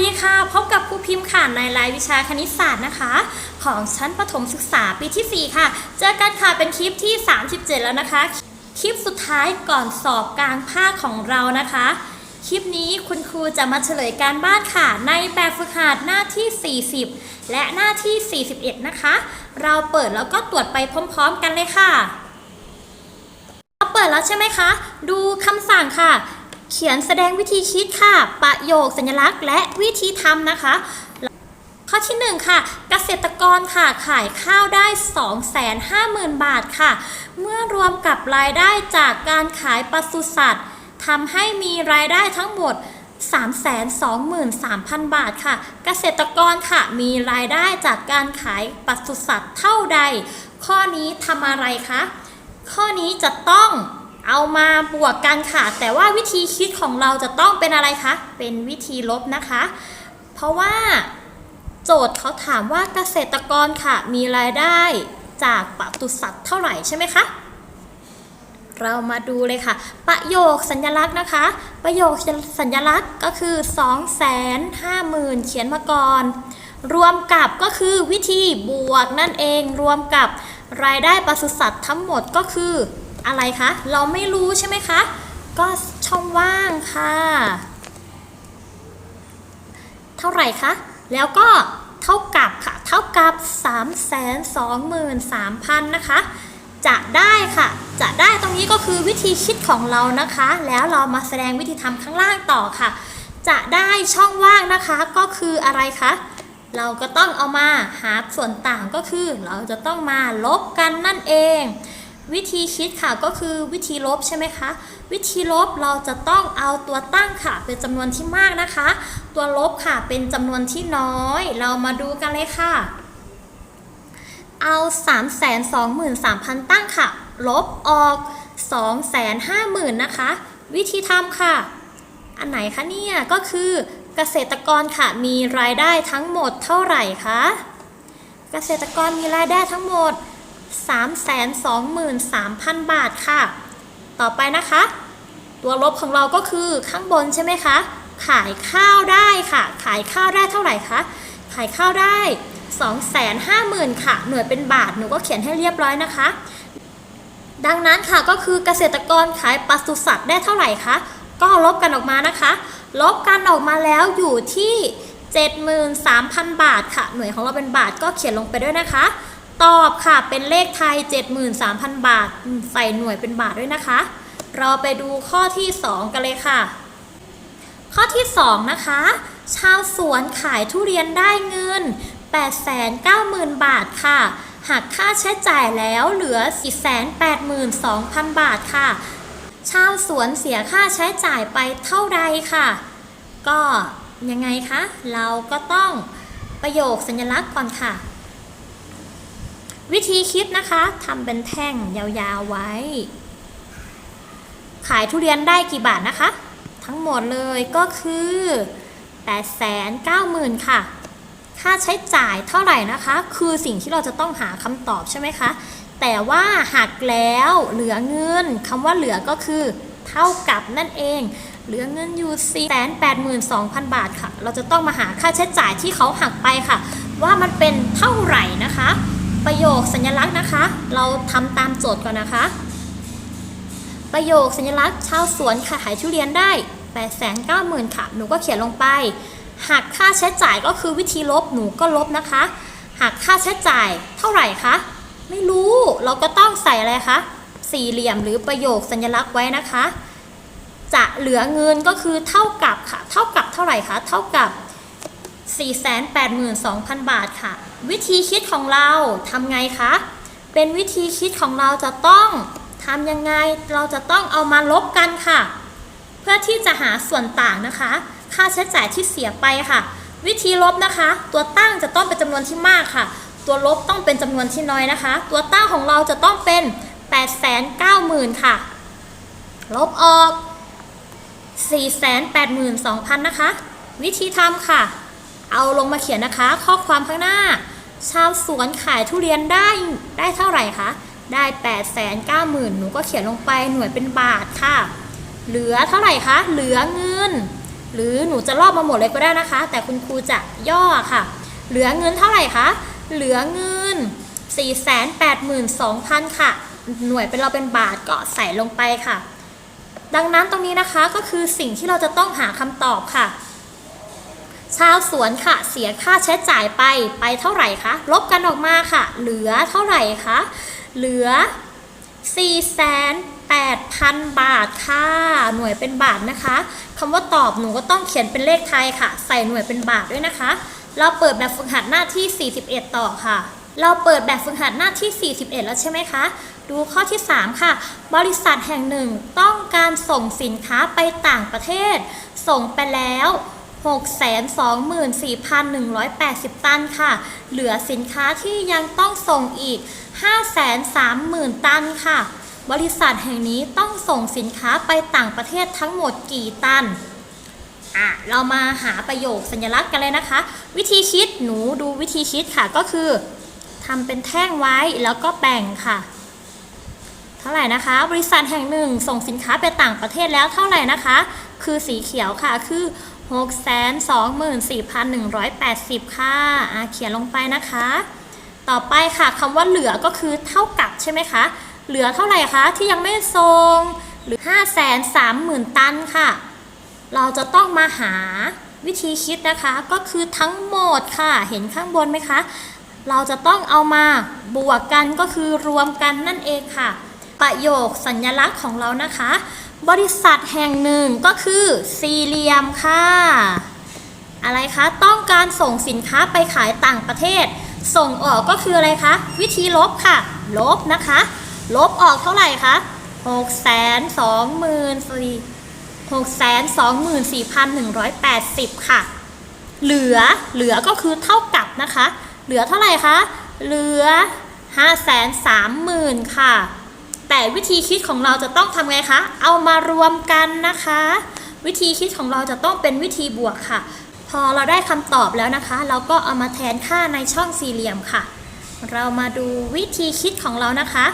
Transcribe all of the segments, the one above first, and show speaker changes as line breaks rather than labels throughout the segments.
ดีค่ะ พบกับครูพิมพ์ค่ะในรายวิชาคณิตศาสตร์นะคะ ของชั้นประถมศึกษาปีที่ 4 ค่ะ เจอกันค่ะเป็นคลิปที่ 37 แล้วนะคะ คลิปสุดท้ายก่อนสอบกลางภาคของเรานะคะ คลิปนี้คุณครูจะมาเฉลยการบ้านค่ะ ในแบบฝึกหัดหน้าที่ 40 และหน้าที่ 41 นะคะ เราเปิดแล้วก็ตรวจไปพร้อม ๆ กันเลยค่ะเปิดแล้วใช่ไหมคะ ดูคำสั่งค่ะ เขียนแสดงวิธีคิดค่ะ ประโยคสัญลักษณ์ และวิธีทำนะคะ ข้อที่ 1 ค่ะ เกษตรกรค่ะขายข้าวได้ 250,000 บาทค่ะ เมื่อรวมกับรายได้จากการขายปศุสัตว์ทำให้มีรายได้ทั้งหมด323,000 บาทค่ะ เกษตรกรค่ะ มีรายได้จากการขายปศุสัตว์เท่าใด ข้อนี้ทำอะไรคะ ข้อนี้จะต้อง เอามาบวกกันค่ะ แต่ว่าวิธีคิดของเราจะต้องเป็นอะไรคะ เป็นวิธีลบนะคะ เพราะว่าโจทย์เขาถามว่าเกษตรกรค่ะ มีรายได้จากปศุสัตว์เท่าไหร่ใช่ไหมคะ เรามาดูเลยค่ะ ประโยคสัญลักษณ์นะคะ ประโยคสัญลักษณ์ก็คือ 250,000 เขียนมาก่อน รวมกับก็คือวิธีบวกนั่นเอง รวมกับรายได้ปศุสัตว์ทั้งหมดก็คือ อะไรคะ เราไม่รู้ใช่ไหมคะ ก็ช่องว่างค่ะ เท่าไหร่คะ แล้วก็เท่ากับค่ะ เท่ากับ 323,000 นะคะ จะได้ค่ะ จะได้ตรงนี้ก็คือวิธีคิดของเรานะคะ แล้วเรามาแสดงวิธีทำข้างล่างต่อค่ะ จะได้ช่องว่างนะคะก็คืออะไรคะเราก็ต้องเอามาหาส่วนต่างก็คือ เราจะต้องมาลบกันนั่นเอง วิธีคิดค่ะก็คือวิธีลบใช่ไหมคะ วิธีลบเราจะต้องเอาตัวตั้งค่ะ เป็นจำนวนที่มากนะคะ ตัวลบค่ะเป็นจำนวนที่น้อย เรามาดูกันเลยค่ะ เอา 323,000 ตั้งค่ะ ลบออก 250,000นะคะ วิธีทำค่ะ อันไหนคะเนี่ยก็คือเกษตรกรค่ะมีรายได้ทั้งหมดเท่าไหร่คะเกษตรกรมีรายได้ทั้งหมด 323,000 บาทค่ะ ต่อไปนะคะ ตัวลบของเราก็คือข้างบนใช่ไหมคะ ขายข้าวได้ค่ะ ขายข้าวได้เท่าไหร่คะ ขายข้าวได้ 250,000 ค่ะ หน่วยเป็นบาท หนูก็เขียนให้เรียบร้อยนะคะ ดังนั้นค่ะก็คือเกษตรกรขายปศุสัตว์ได้เท่าไหร่คะ ก็ลบกันออกมานะคะ ลบกันออกมาแล้วอยู่ที่ 73,000 บาทค่ะ หน่วยของเราเป็นบาทก็เขียนลงไปด้วยนะคะ ตอบค่ะเป็นเลขไทย 73,000 บาท ใส่หน่วยเป็นบาทด้วยนะคะ เราไปดูข้อที่ 2 กันเลยค่ะ ข้อที่ 2 นะคะ ชาวสวนขายทุเรียนได้เงิน 890,000 บาทค่ะหากค่าใช้จ่ายแล้วเหลือ 482,000 บาทค่ะ ชาวสวนเสียค่าใช้จ่ายไปเท่าใดค่ะ ก็ยังไงคะ เราก็ต้องประโยคสัญลักษณ์ก่อนค่ะ วิธีคิดนะคะทำเป็นแท่งยาวๆไว้ ขายทุเรียนได้กี่บาทนะคะ ทั้งหมดเลยก็คือ890,000ค่ะ ค่าใช้จ่ายเท่าไหร่นะคะ คือสิ่งที่เราจะต้องหาคำตอบใช่ไหมคะ แต่ว่าหักแล้วเหลือเงินคำว่าเหลือก็คือเท่ากับนั่นเอง เหลือเงินอยู่ 482,000 บาทค่ะ เราจะต้องมาหาค่าใช้จ่ายที่เขาหักไปค่ะ ว่ามันเป็นเท่าไหร่นะคะ ประโยคสัญลักษณ์นะคะ เราทำตามโจทย์ก่อนนะคะ ประโยคสัญลักษณ์ชาวสวนขายทุเรียนได้890,000ค่ะ หนูก็เขียนลงไปหักค่าใช้จ่ายก็คือวิธีลบหนูก็ลบนะคะหักค่าใช้จ่ายเท่าไหร่คะไม่รู้เราก็ต้องใส่อะไรคะสี่เหลี่ยมหรือประโยคสัญลักษณ์ไว้นะคะ จะเหลือเงินก็คือเท่ากับค่ะ เท่ากับเท่าไหร่คะ เท่ากับ 482,000 บาทค่ะ วิธีคิดของเราทำไงคะ เป็นวิธีคิดของเราจะต้องทำยังไง เราจะต้องเอามาลบกันค่ะ เพื่อที่จะหาส่วนต่างนะคะ ค่าใช้จ่ายที่เสียไปค่ะ วิธีลบนะคะ ตัวตั้งจะต้องเป็นจำนวนที่มากค่ะ ตัวลบต้องเป็นจำนวนที่น้อยนะคะ ตัวตั้งของเราจะต้องเป็น 890,000 ค่ะ ลบออก 482,000 นะคะ วิธีทำค่ะ เอาลงมาเขียนนะคะ ข้อความข้างหน้า ชาวสวนขายทุเรียนได้ได้เท่าไหร่คะได้ 890,000 หนูก็เขียนลงไปหน่วยเป็นบาทค่ะ เหลือเท่าไหร่คะ เหลือเงิน หรือหนูจะรอบมาหมดเลยก็ได้นะคะ แต่คุณครูจะย่อค่ะ เหลือเงินเท่าไหร่คะ เหลือเงิน 482,000 ค่ะ หน่วยเป็นเราเป็นบาทก็ใส่ลงไปค่ะ ดังนั้นตรงนี้นะคะก็คือสิ่งที่เราจะต้องหาคำตอบค่ะ ชาวสวนค่ะเสียค่าใช้จ่ายไปไปเท่าไหร่คะลบกันออกมาค่ะ เหลือเท่าไหร่คะเหลือ 48,000 บาทค่ะ หน่วยเป็นบาทนะคะคำว่าตอบหนูก็ต้องเขียนเป็นเลขไทยค่ะ ใส่หน่วยเป็นบาทด้วยนะคะ เราเปิดแบบฝึกหัดหน้าที่ 41 ต่อค่ะ เราเปิดแบบฝึกหัดหน้าที่ 41 แล้วใช่ไหมคะดูข้อที่ 3 ค่ะ บริษัทแห่งหนึ่งต้องการส่งสินค้าไปต่างประเทศ ส่งไปแล้ว 624,180 ตันค่ะ เหลือสินค้าที่ยังต้องส่งอีก 530,000 ตันค่ะ บริษัทแห่งนี้ต้องส่งสินค้าไปต่างประเทศทั้งหมดกี่ตันอะเรามาหาประโยคสัญลักษณ์กันเลยนะคะ วิธีคิดหนูดูวิธีคิดค่ะก็คือทำเป็นแท่งไว้แล้วก็แบ่งค่ะ เท่าไหร่นะคะ บริษัทแห่งหนึ่งส่งสินค้าไปต่างประเทศแล้วเท่าไหร่นะคะ คือสีเขียวค่ะคือ 624,180 ค่ะอะเขียนลงไปนะคะ ต่อไปค่ะคำว่าเหลือก็คือเท่ากับใช่ไหมคะ เหลือเท่าไหร่คะที่ยังไม่ส่งหรือ 530,000 ตันค่ะ เราจะต้องมาหาวิธีคิดนะคะก็คือทั้งหมดค่ะ เห็นข้างบนไหมคะ เราจะต้องเอามาบวกกันก็คือรวมกันนั่นเองค่ะ ประโยคสัญลักษณ์ของเรานะคะ บริษัทแห่งหนึ่งก็คือสี่เหลี่ยมค่ะ อะไรคะ ต้องการส่งสินค้าไปขายต่างประเทศ ส่งออกก็คืออะไรคะ วิธีลบค่ะ ลบนะคะ ลบออกเท่าไหร่คะ6 2 4 624,180ค่ะ เหลือ เหลือก็คือเท่ากับนะคะ เหลือเท่าไหร่คะ เหลือ530,000ค่ะ แต่วิธีคิดของเราจะต้องทำไงคะ เอามารวมกันนะคะ วิธีคิดของเราจะต้องเป็นวิธีบวกค่ะ พอเราได้คำตอบแล้วนะคะ เราก็เอามาแทนค่าในช่องสี่เหลี่ยมค่ะ เรามาดูวิธีคิดของเรานะคะ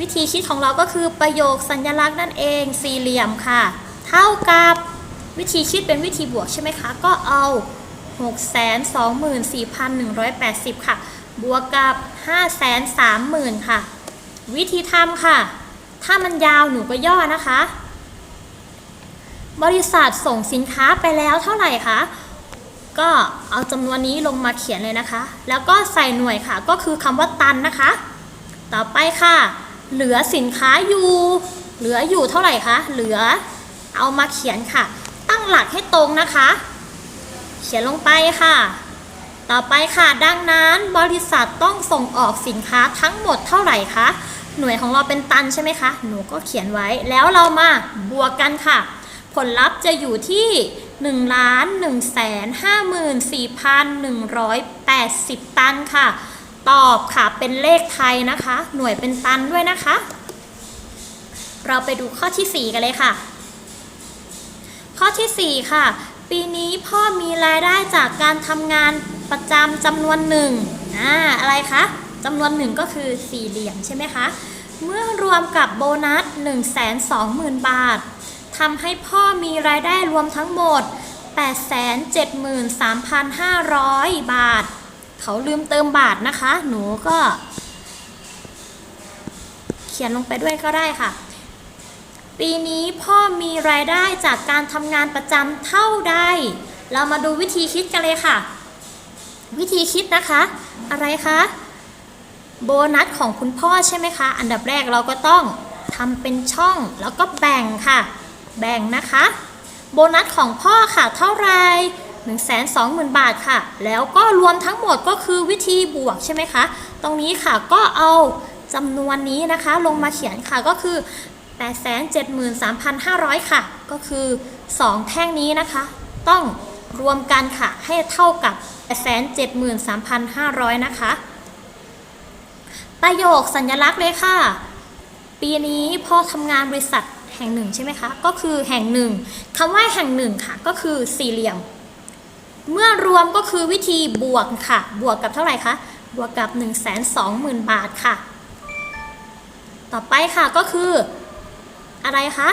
วิธีคิดของเราก็คือประโยคสัญลักษณ์นั่นเองสี่เหลี่ยมค่ะ เท่ากับวิธีคิดเป็นวิธีบวกใช่ไหมคะ ก็เอา 624,180 ค่ะ บวกกับ 530,000 ค่ะ วิธีทำค่ะ ถ้ามันยาวหนูก็ย่อนะคะ บริษัทส่งสินค้าไปแล้วเท่าไหร่คะก็เอาจำนวนนี้ลงมาเขียนเลยนะคะ แล้วก็ใส่หน่วยค่ะ ก็คือคำว่าตันนะคะ ต่อไปค่ะ เหลือสินค้าอยู่ เหลืออยู่เท่าไหร่คะ เหลือ เอามาเขียนค่ะ ตั้งหลักให้ตรงนะคะ เขียนลงไปค่ะ ต่อไปค่ะ ดังนั้นบริษัทต้องส่งออกสินค้าทั้งหมดเท่าไหร่คะ หน่วยของเราเป็นตันใช่ไหมคะ หนูก็เขียนไว้ แล้วเรามาบวกกันค่ะ ผลลัพธ์จะอยู่ที่ 1 ล้าน1แสน54,180 ตันค่ะ ตอบค่ะ เป็นเลขไทยนะคะ หน่วยเป็นตันด้วยนะคะ เราไปดูข้อที่ 4 กันเลยค่ะ ข้อทีสี่4 ค่ะ ปีนี้พ่อมีรายได้จากการทำงานประจำจำนวนหนึ่งอ่าอะไรคะ จำนวนหนึ่งก็คือสี่เหลี่ยมใช่ไหมคะ เมื่อรวมกับโบนัส 1 2 0 0 0 0 บาททำให้พ่อมีรายได้รวมทั้งหมด 873,500 บาท เขาลืมเติมบาทนะคะ หนูก็ เขียนลงไปด้วยก็ได้ค่ะ ปีนี้พ่อมีรายได้จากการทำงานประจำเท่าใด เรามาดูวิธีคิดกันเลยค่ะ วิธีคิดนะคะ อะไรคะ โบนัสของคุณพ่อใช่ไหมคะ อันดับแรกเราก็ต้องทำเป็นช่องแล้วก็แบ่งค่ะ แบ่งนะคะ โบนัสของพ่อค่ะเท่าไหร1 2 0 0 0 0 บาทค่ะ แล้วก็รวมทั้งหมดก็คือวิธีบวกใช่ไหมคะ ตรงนี้ค่ะก็เอาจำนวนนี้นะคะ ลงมาเขียนค่ะก็คือ 873,500 ค่ะ ก็คือ 2 แท่งนี้นะคะ ต้องรวมกันค่ะให้เท่ากับ 873,500 นะคะ ประโยคสัญลักษณ์เลยค่ะ ปีนี้พ่อทำงานบริษัทแห่งหนึ่งใช่ไหมคะ ก็คือแห่งหนึ่งคำว่าแห่งหนึ่งค่ะ ก็คือสี่เหลี่ยม เมื่อรวมก็คือวิธีบวกค่ะ บวกกับเท่าไหร่คะ บวกกับ 1 2 0 0 0 0 บาทค่ะ ต่อไปค่ะก็คืออะไรคะ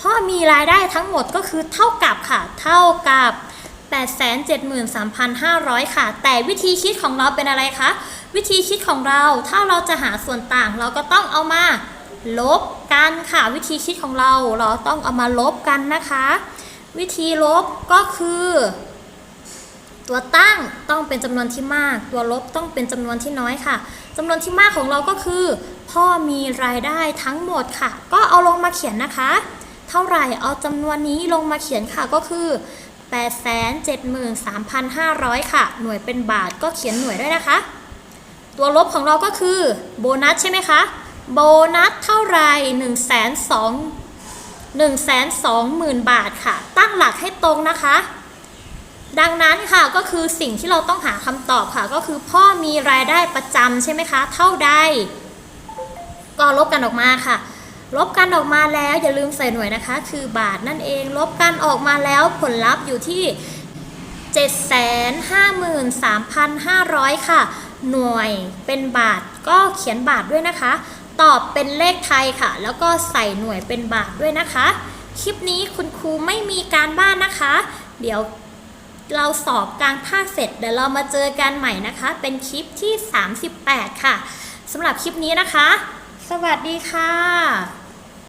พ่อมีรายได้ทั้งหมดก็คือเท่ากับค่ะ เท่ากับ 873,500 ค่ะ แต่วิธีคิดของเราเป็นอะไรคะ วิธีคิดของเราถ้าเราจะหาส่วนต่างเราก็ต้องเอามา ลบกันค่ะ วิธีคิดของเราเราต้องเอามาลบกันนะคะ วิธีลบก็คือ ตัวตั้งต้องเป็นจำนวนที่มาก ตัวลบต้องเป็นจำนวนที่น้อยค่ะจำนวนที่มากของเราก็คือ พ่อมีรายได้ทั้งหมดค่ะ ก็เอาลงมาเขียนนะคะ เท่าไหร่เอาจำนวนนี้ลงมาเขียนค่ะก็คือ 873,500 ค่ะ หน่วยเป็นบาทก็เขียนหน่วยด้วยนะคะ ตัวลบของเราก็คือโบนัสใช่ไหมคะ โบนัสเท่าไหร่1 2 0 0 0 120,000 บาทค่ะ ตั้งหลักให้ตรงนะคะ ดังนั้นค่ะก็คือสิ่งที่เราต้องหาคำตอบค่ะ ก็คือพ่อมีรายได้ประจำใช่ไหมคะ เท่าใด ก็ลบกันออกมาค่ะ ลบกันออกมาแล้วอย่าลืมใส่หน่วยนะคะ คือบาทนั่นเอง ลบกันออกมาแล้วผลลัพธ์อยู่ที่ 753,500 ค่ะ หน่วยเป็นบาทก็เขียนบาทด้วยนะคะ ตอบเป็นเลขไทยค่ะ แล้วก็ใส่หน่วยเป็นบาทด้วยนะคะ คลิปนี้คุณครูไม่มีการบ้านนะคะ เดี๋ยวเราสอบกลางภาคเสร็จเดี๋ยวเรามาเจอกันใหม่นะคะ เป็นคลิปที่ 38 ค่ะสำหรับคลิปนี้นะคะ สวัสดีค่ะ